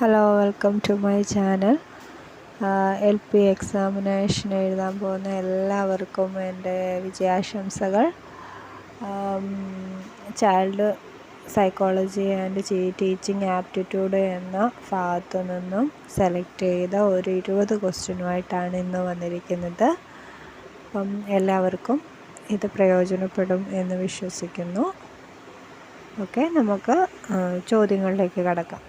Hello welcome to my channel L P examination എഴുതാൻ പോകുന്ന എല്ലാവർക്കും എന്റെ വിജയാശംസകൾ. Child psychology and teaching aptitude എന്ന ഭാഗത്തു നിന്നും സെലക്ട് ചെയ്ത ഒരു ഇരുപത് ക്വസ്റ്റ്യനുമായിട്ടാണ് ഇന്ന് വന്നിരിക്കുന്നത്. അപ്പം എല്ലാവർക്കും ഇത് പ്രയോജനപ്പെടും എന്ന് വിശ്വസിക്കുന്നു. ഓക്കെ നമുക്ക് ചോദ്യങ്ങളിലേക്ക് കടക്കാം.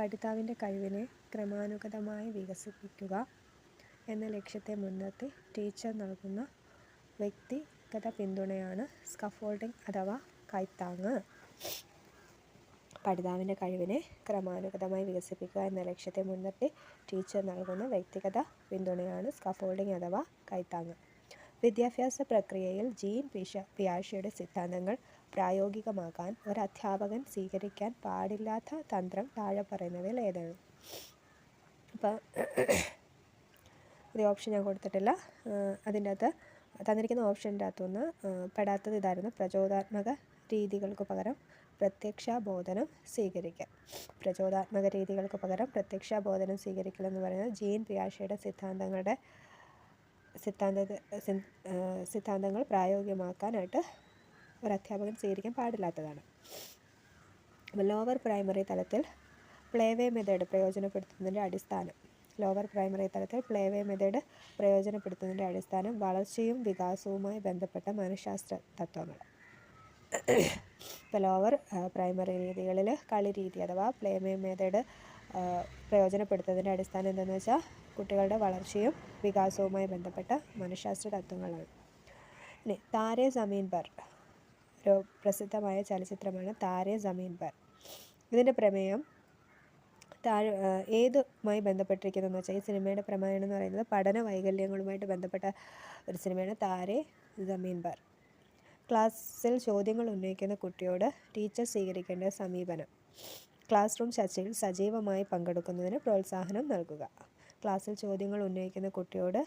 പഠിതാവിന്റെ കഴിവിനെ ക്രമാനുഗതമായി വികസിപ്പിക്കുക എന്ന ലക്ഷ്യത്തെ മുൻനിർത്തി ടീച്ചർ നൽകുന്ന വ്യക്തിഗത പിന്തുണയാണ് സ്കഫോൾഡിംഗ് അഥവാ കൈത്താങ്ങ്. പഠിതാവിന്റെ കഴിവിനെ ക്രമാനുഗതമായി വികസിപ്പിക്കുക എന്ന ലക്ഷ്യത്തെ മുൻനിർത്തി ടീച്ചർ നൽകുന്ന വ്യക്തിഗത പിന്തുണയാണ് സ്കഫോൾഡിംഗ് അഥവാ കൈത്താങ്ങ്. വിദ്യാഭ്യാസ പ്രക്രിയയിൽ ജീൻ പിഷ പിയാഷയുടെ സിദ്ധാന്തങ്ങൾ പ്രായോഗികമാക്കാൻ ഒരു അധ്യാപകൻ സ്വീകരിക്കാൻ പാടില്ലാത്ത തന്ത്രം താഴെ പറയുന്നവയിൽ ഏതാണ്? അപ്പോൾ ഒരു ഓപ്ഷൻ ഞാൻ കൊടുത്തിട്ടില്ല. അതിന്റെ അകത്ത് തന്നിരിക്കുന്ന ഓപ്ഷന്റെ അകത്തുനിന്ന് പെടാത്തത് ഇതായിരുന്നു. പ്രചോദാത്മക രീതികൾക്ക് പകരം പ്രത്യക്ഷബോധനം സ്വീകരിക്കുക പ്രചോദാത്മക രീതികൾക്ക് പകരം പ്രത്യക്ഷബോധനം സ്വീകരിക്കൽ എന്ന് പറയുന്നത് ജീൻ പിയാഷയുടെ സിദ്ധാന്തങ്ങളുടെ സിദ്ധാന്ത സിദ്ധാന്തങ്ങൾ പ്രായോഗികമാക്കാനായിട്ട് ഒരു അധ്യാപകൻ സ്വീകരിക്കാൻ പാടില്ലാത്തതാണ്. ലോവർ പ്രൈമറി തലത്തിൽ പ്ലേവേ മെത്തേഡ് പ്രയോജനപ്പെടുത്തുന്നതിന്റെ അടിസ്ഥാനം. ലോവർ പ്രൈമറി തലത്തിൽ പ്ലേവേ മെത്തേഡ് പ്രയോജനപ്പെടുത്തുന്നതിന്റെ അടിസ്ഥാനം വളർച്ചയും വികാസവുമായി ബന്ധപ്പെട്ട മനഃശാസ്ത്ര തത്വങ്ങൾ ഇപ്പോൾ ലോവർ പ്രൈമറി രീതികളിൽ കളി രീതി അഥവാ പ്ലേവേ മെത്തേഡ് പ്രയോജനപ്പെടുത്തുന്നതിന്റെ അടിസ്ഥാനം എന്താണെന്ന് വെച്ചാൽ കുട്ടികളുടെ വളർച്ചയും വികാസവുമായി ബന്ധപ്പെട്ട മനഃശാസ്ത്ര തത്വങ്ങളാണ്. ഇനി താരേ സമീൻ പർ പ്രസിദ്ധമായ ചലച്ചിത്രമാണ് താരെ സമീൻ പർ. ഇതിന്റെ പ്രമേയം താഴെ ഏതുമായി ബന്ധപ്പെട്ടിരിക്കുന്നതെന്ന് വെച്ചാൽ ഈ സിനിമയുടെ പ്രമേയം എന്ന് പറയുന്നത് പഠന വൈകല്യങ്ങളുമായിട്ട് ബന്ധപ്പെട്ട ഒരു സിനിമയാണ് താരെ സമീൻ പർ. ക്ലാസ്സിൽ ചോദ്യങ്ങൾ ഉന്നയിക്കുന്ന കുട്ടിയോട് ടീച്ചർ സ്വീകരിക്കേണ്ട സമീപനം. ക്ലാസ് റൂം ചർച്ചയിൽ സജീവമായി പങ്കെടുക്കുന്നതിന് പ്രോത്സാഹനം നൽകുക. ക്ലാസ്സിൽ ചോദ്യങ്ങൾ ഉന്നയിക്കുന്ന കുട്ടിയോട്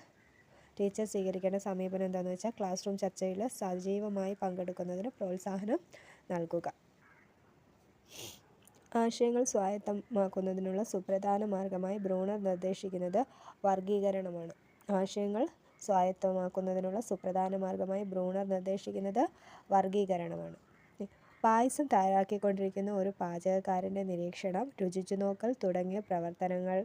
ടീച്ചർ സ്വീകരിക്കേണ്ട സമീപനം എന്താണെന്ന് വെച്ചാൽ ക്ലാസ് റൂം ചർച്ചയിൽ സജീവമായി പങ്കെടുക്കുന്നതിന് പ്രോത്സാഹനം നൽകുക. ആശയങ്ങൾ സ്വായത്തമാക്കുന്നതിനുള്ള സുപ്രധാന മാർഗമായി ബ്രൂണർ നിർദ്ദേശിക്കുന്നത് വർഗീകരണമാണ് ആശയങ്ങൾ സ്വായത്തമാക്കുന്നതിനുള്ള സുപ്രധാന മാർഗമായി ബ്രൂണർ നിർദ്ദേശിക്കുന്നത് വർഗീകരണമാണ് പായസം തയ്യാറാക്കിക്കൊണ്ടിരിക്കുന്ന ഒരു പാചകക്കാരന്റെ നിരീക്ഷണം രുചിച്ചു നോക്കൽ തുടങ്ങിയ പ്രവർത്തനങ്ങൾ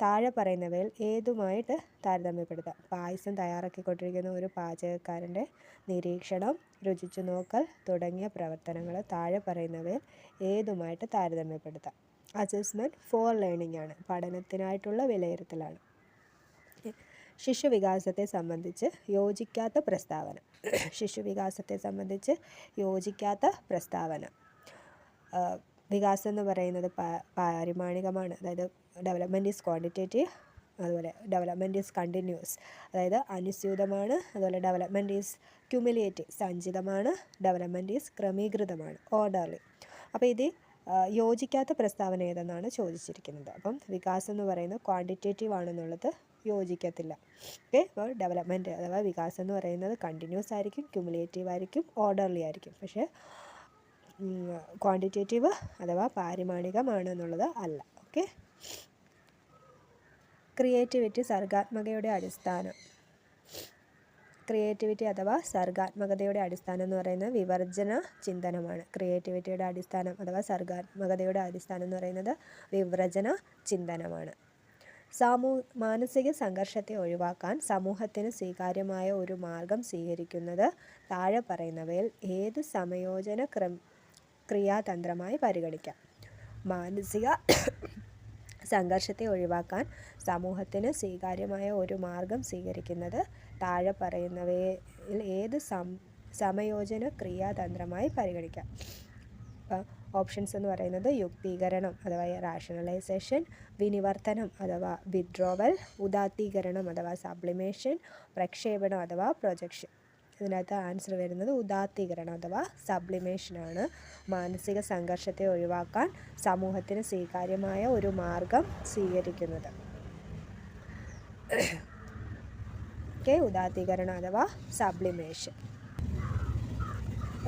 താഴെ പറയുന്നവയിൽ ഏതുമായിട്ട് താരതമ്യപ്പെടുത്താം? പായസം തയ്യാറാക്കിക്കൊണ്ടിരിക്കുന്ന ഒരു പാചകക്കാരന്റെ നിരീക്ഷണം രുചിച്ചു നോക്കൽ തുടങ്ങിയ പ്രവർത്തനങ്ങൾ താഴെ പറയുന്നവയിൽ ഏതുമായിട്ട് താരതമ്യപ്പെടുത്താം? അസസ്മെന്റ് ഫോർ ലേണിംഗ് ആണ്. പഠനത്തിനായിട്ടുള്ള വിലയിരുത്തലാണ്. ശിശുവികാസത്തെ സംബന്ധിച്ച് യോജിക്കാത്ത പ്രസ്താവന. ശിശുവികാസത്തെ സംബന്ധിച്ച് യോജിക്കാത്ത പ്രസ്താവന. വികാസം എന്ന് പറയുന്നത് പാരിമാണികമാണ്. അതായത് ഡെവലപ്മെന്റ് ഈസ് ക്വാണ്ടിറ്റേറ്റീവ് അതുപോലെ ഡെവലപ്മെന്റ് ഈസ് കണ്ടിന്യൂസ് അതായത് അനുസ്യൂതമാണ് അതുപോലെ ഡെവലപ്മെന്റ് ഈസ് ക്യുമുലേറ്റീവ് സഞ്ചിതമാണ് ഡെവലപ്മെന്റ് ഈസ് ക്രമീകൃതമാണ് ഓർഡർലി അപ്പോൾ ഇത് യോജിക്കാത്ത പ്രസ്താവന ഏതെന്നാണ് ചോദിച്ചിരിക്കുന്നത്. അപ്പം വികാസം എന്ന് പറയുന്നത് ക്വാണ്ടിറ്റേറ്റീവ് ആണെന്നുള്ളത് യോജിക്കത്തില്ല. ഓക്കെ അപ്പോൾ ഡെവലപ്മെന്റ് അഥവാ വികാസം എന്ന് പറയുന്നത് കണ്ടിന്യൂസ് ആയിരിക്കും ക്യുമുലേറ്റീവ് ആയിരിക്കും ഓർഡർലി ആയിരിക്കും. പക്ഷേ ക്വാണ്ടിറ്റേറ്റീവ് അഥവാ പാരിമാണികമാണെന്നുള്ളത് അല്ല. ഓക്കെ ക്രിയേറ്റിവിറ്റി സർഗാത്മകയുടെ അടിസ്ഥാനം. ക്രിയേറ്റിവിറ്റി അഥവാ സർഗാത്മകതയുടെ അടിസ്ഥാനം എന്ന് പറയുന്നത് വിവർജന ചിന്തനമാണ്. ക്രിയേറ്റിവിറ്റിയുടെ അടിസ്ഥാനം അഥവാ സർഗാത്മകതയുടെ അടിസ്ഥാനം എന്ന് പറയുന്നത് വിവർജന ചിന്തനമാണ്. സാമൂ മാനസിക സംഘർഷത്തെ ഒഴിവാക്കാൻ സമൂഹത്തിന് സ്വീകാര്യമായ ഒരു മാർഗം സ്വീകരിക്കുന്നത് താഴെ പറയുന്നവയിൽ ഏത് സമയോജന ക്രം ക്രിയാതന്ത്രമായി പരിഗണിക്കാം. മാനസിക സംഘർഷത്തെ ഒഴിവാക്കാൻ സമൂഹത്തിന് സ്വീകാര്യമായ ഒരു മാർഗം സ്വീകരിക്കുന്നത്. താഴെ പറയുന്നവയിൽ ഏത് സം സമയോജന ക്രിയാതന്ത്രമായി പരിഗണിക്കാം. ഓപ്ഷൻസ് എന്ന് പറയുന്നത് യുക്തീകരണം അഥവാ റാഷണലൈസേഷൻ വിനിവർത്തനം അഥവാ വിഡ്രോവൽ ഉദാത്തീകരണം അഥവാ സബ്ലിമേഷൻ പ്രക്ഷേപണം അഥവാ പ്രൊജക്ഷൻ ഇതിനകത്ത് ആൻസർ വരുന്നത് ഉദാത്തീകരണം അഥവാ സബ്ലിമേഷനാണ് മാനസിക സംഘർഷത്തെ ഒഴിവാക്കാൻ സമൂഹത്തിന് സ്വീകാര്യമായ ഒരു മാർഗം സ്വീകരിക്കുന്നത്. ഓക്കെ ഉദാത്തീകരണം അഥവാ സബ്ലിമേഷൻ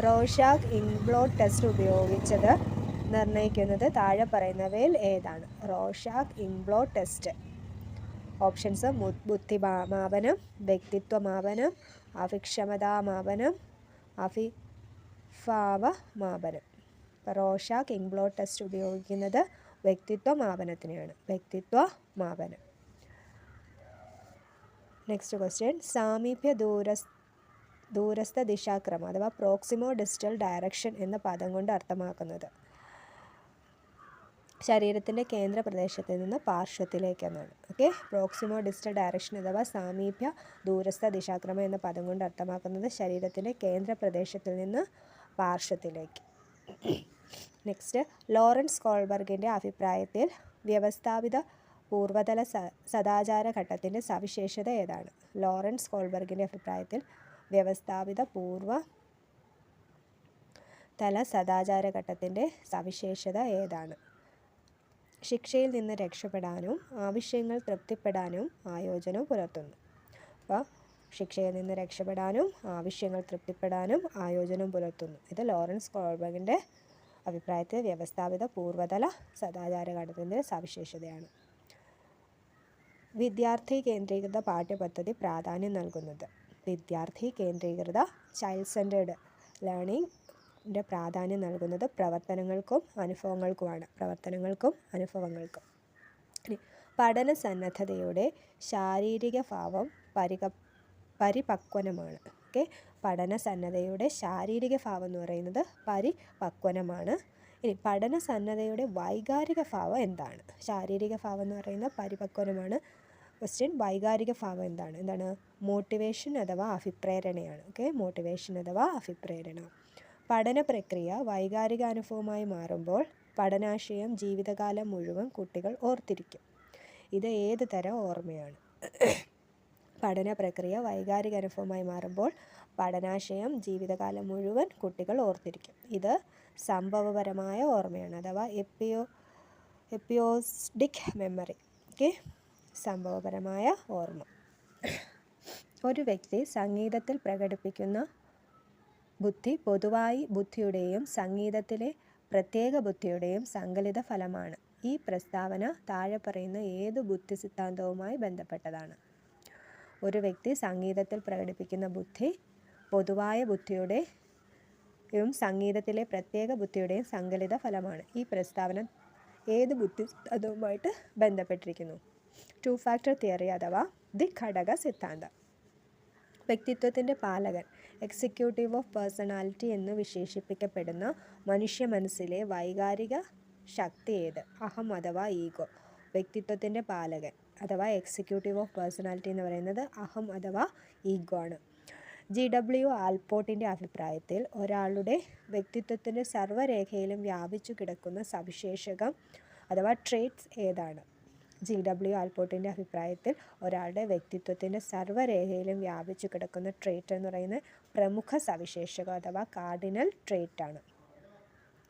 റോഷാക്ക് ഇങ്ക്ബ്ലോട്ട് ടെസ്റ്റ് ഉപയോഗിച്ചത് നിർണയിക്കുന്നത് താഴെ പറയുന്നവയിൽ ഏതാണ്? Rorschach inkblot test. ഓപ്ഷൻസ് ബുദ്ധിമാപനം വ്യക്തിത്വമാപനം അഭിക്ഷമതാമാപനം അഭിഭാവ മാപനം കിങ് ബ്ലോ ടെസ്റ്റ് ഉപയോഗിക്കുന്നത് വ്യക്തിത്വ മാപനത്തിനെയാണ് വ്യക്തിത്വ മാപനം നെക്സ്റ്റ് ക്വസ്റ്റ്യൻ സാമീപ്യ ദൂരസ് ദൂരസ്ഥ ദിശാക്രമം അഥവാ പ്രോക്സിമോ ഡിസ്റ്റൽ ഡയറക്ഷൻ എന്ന പദം കൊണ്ട് അർത്ഥമാക്കുന്നത്. ശരീരത്തിന്റെ കേന്ദ്ര പ്രദേശത്ത് നിന്ന് പാർശ്വത്തിലേക്കെന്നാണ്. ഓക്കെ? പ്രോക്സിമോ ഡിസ്റ്റൽ ഡയറക്ഷൻ അഥവാ സാമീപ്യ ദൂരസ്ഥ ദിശാക്രമം എന്ന പദം കൊണ്ട് അർത്ഥമാക്കുന്നത് ശരീരത്തിന്റെ കേന്ദ്ര പ്രദേശത്തിൽ നിന്ന് പാർശ്വത്തിലേക്ക്. നെക്സ്റ്റ് ലോറൻസ് കോൾബർഗിന്റെ അഭിപ്രായത്തിൽ വ്യവസ്ഥാപിത പൂർവതല സ സദാചാര ഘട്ടത്തിന്റെ സവിശേഷത ഏതാണ്? ലോറൻസ് കോൾബർഗിന്റെ അഭിപ്രായത്തിൽ വ്യവസ്ഥാപിത പൂർവ തല സദാചാര ഘട്ടത്തിന്റെ സവിശേഷത ഏതാണ്? ശിക്ഷയിൽ നിന്ന് രക്ഷപ്പെടാനും ആവശ്യങ്ങൾ തൃപ്തിപ്പെടാനും ആയോജനം പുലർത്തുന്നു. അപ്പോൾ ശിക്ഷയിൽ നിന്ന് രക്ഷപ്പെടാനും ആവശ്യങ്ങൾ തൃപ്തിപ്പെടാനും ആയോജനം പുലർത്തുന്നു. ഇത് ലോറൻസ് കോൾബർഗിന്റെ അഭിപ്രായത്തിൽ വ്യവസ്ഥാപിത പൂർവതല സദാചാര ഘട്ടത്തിന്റെ സവിശേഷതയാണ്. വിദ്യാർത്ഥി കേന്ദ്രീകൃത പാഠ്യപദ്ധതി പ്രാധാന്യം നൽകുന്നത്. വിദ്യാർത്ഥി കേന്ദ്രീകൃത ചൈൽഡ് സെന്റേഡ് ലേണിംഗിന്റെ പ്രാധാന്യം നൽകുന്നത് പ്രവർത്തനങ്ങൾക്കും അനുഭവങ്ങൾക്കുമാണ്. പ്രവർത്തനങ്ങൾക്കും അനുഭവങ്ങൾക്കും. ഇനി പഠന സന്നദ്ധതയുടെ ശാരീരിക ഭാവം പരിക പരിപക്വനമാണ്. ഓക്കെ? പഠന സന്നദ്ധതയുടെ ശാരീരിക ഭാവം എന്ന് പറയുന്നത് പരിപക്വനമാണ്. ഇനി പഠന സന്നദ്ധതയുടെ വൈകാരിക ഭാവം എന്താണ്? ശാരീരിക ഭാവം എന്ന് പറയുന്നത് പരിപക്വനമാണ്. ക്വസ്റ്റ്യൻ വൈകാരിക ഭാവം എന്താണ്? എന്താണ്? മോട്ടിവേഷൻ അഥവാ അഭിപ്രേരണയാണ്. ഓക്കെ? മോട്ടിവേഷൻ അഥവാ അഭിപ്രേരണ. പഠന പ്രക്രിയ വൈകാരിക അനുഭവമായി മാറുമ്പോൾ പഠനാശയം ജീവിതകാലം മുഴുവൻ കുട്ടികൾ ഓർത്തിരിക്കും. ഇത് ഏത് തരം ഓർമ്മയാണ്? പഠന പ്രക്രിയ വൈകാരിക അനുഭവമായി മാറുമ്പോൾ പഠനാശയം ജീവിതകാലം മുഴുവൻ കുട്ടികൾ ഓർത്തിരിക്കും. ഇത് സംഭവപരമായ ഓർമ്മയാണ്. അഥവാ എപ്പിയോ എപ്പിയോസ്ഡിക് മെമ്മറി ഓക്കെ സംഭവപരമായ ഓർമ്മ. ഒരു വ്യക്തി സംഗീതത്തിൽ പ്രകടിപ്പിക്കുന്ന ബുദ്ധി പൊതുവായി ബുദ്ധിയുടെയും സംഗീതത്തിലെ പ്രത്യേക ബുദ്ധിയുടെയും സങ്കലിത ഫലമാണ്. ഈ പ്രസ്താവന താഴെ പറയുന്ന ഏത് ബുദ്ധി സിദ്ധാന്തവുമായി ബന്ധപ്പെട്ടതാണ്. ഒരു വ്യക്തി സംഗീതത്തിൽ പ്രകടിപ്പിക്കുന്ന ബുദ്ധി പൊതുവായ ബുദ്ധിയുടെയും സംഗീതത്തിലെ പ്രത്യേക ബുദ്ധിയുടെയും സങ്കലിത ഫലമാണ്. ഈ പ്രസ്താവന ഏത് ബുദ്ധി സിദ്ധാന്തവുമായിട്ട് ബന്ധപ്പെട്ടിരിക്കുന്നു? ടു ഫാക്ടർ തിയറി അഥവാ ദി ഘടക സിദ്ധാന്തം. വ്യക്തിത്വത്തിന്റെ പാലകൻ എക്സിക്യൂട്ടീവ് ഓഫ് പേഴ്സണാലിറ്റി എന്ന് വിശേഷിപ്പിക്കപ്പെടുന്ന മനുഷ്യ മനസ്സിലെ വൈകാരിക ശക്തി ഏത്? അഹം അഥവാ ഈഗോ. വ്യക്തിത്വത്തിന്റെ പാലകൻ അഥവാ എക്സിക്യൂട്ടീവ് ഓഫ് പേഴ്സണാലിറ്റി എന്ന് പറയുന്നത് അഹം അഥവാ ഈഗോ ആണ്. ജി ഡബ്ല്യു ആൽപോട്ടിന്റെ അഭിപ്രായത്തിൽ ഒരാളുടെ വ്യക്തിത്വത്തിന്റെ സർവരേഖയിലും വ്യാപിച്ചു കിടക്കുന്ന സവിശേഷകം അഥവാ ട്രേറ്റ്സ് ഏതാണ്? ജി ഡബ്ല്യു ആൽപോട്ടിന്റെ അഭിപ്രായത്തിൽ ഒരാളുടെ വ്യക്തിത്വത്തിന്റെ സർവരേഖയിലും വ്യാപിച്ചു കിടക്കുന്ന ട്രേറ്റ് എന്ന് പറയുന്നത് പ്രമുഖ സവിശേഷത അഥവാ കാർഡിനൽ ട്രേറ്റ് ആണ്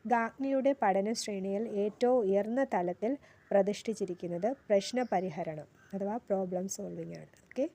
ഗാഗ്നിയുടെ പഠന ശ്രേണിയിൽ ഏറ്റവും ഉയർന്ന തലത്തിൽ പ്രതിഷ്ഠിച്ചിരിക്കുന്നത് പ്രശ്നപരിഹരണം അഥവാ പ്രോബ്ലം സോൾവിംഗ് ആണ്. ഓക്കെ